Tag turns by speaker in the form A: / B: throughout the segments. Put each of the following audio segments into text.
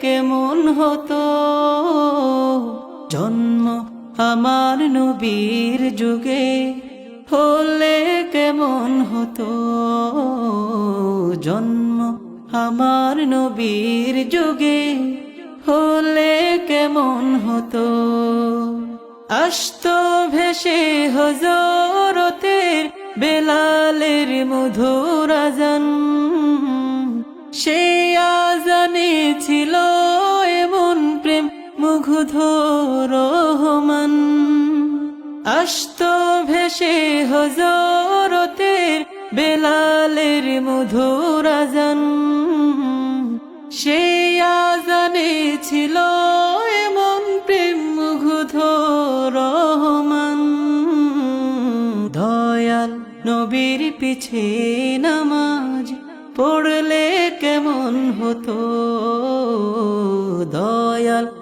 A: কেমন হতো? জন্ম আমার নবীর যুগে হলে কেমন হতো? জন্ম আমার নবীর যুগে হলে কেমন হতো? আস্ত ভেসে হজরতের বেলালের মধুর আজান, সে রহমান। আস্ত ভেসে হজরতের বেলালের মধুর আজান। সে আজানে ছিল এমন প্রেম মুগ্ধ রহমান। দয়াল নবীর পিছে নামাজ পড়লে কেমন হতো? দয়াল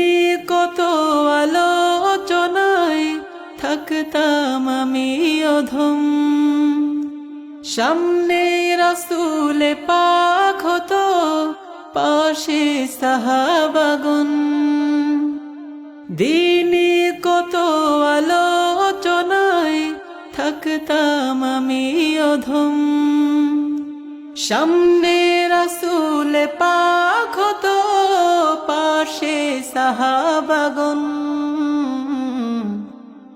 A: থাকতাম অধম। সামনে রাসুলে পাক হতো, পাশে সাহাবাগন দিনে কত আলোচনায় থাকতাম অধম। সামনে রাসুল পাক হতো, পাশে সাহাবাগন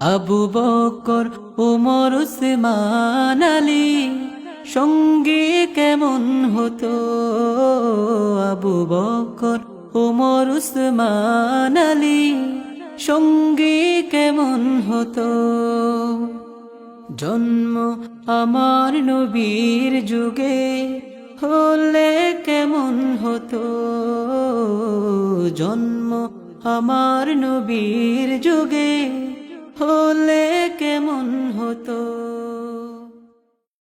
A: আবু বকর উমর উসমান আলী সঙ্গে কেমন হতো? আবু বকর উমর উসমান আলী সঙ্গে কেমন হতো? জন্ম আমার নবীর যুগে হলে কেমন হতো? জন্ম আমার নবীর যুগে হলে কেমন হতো?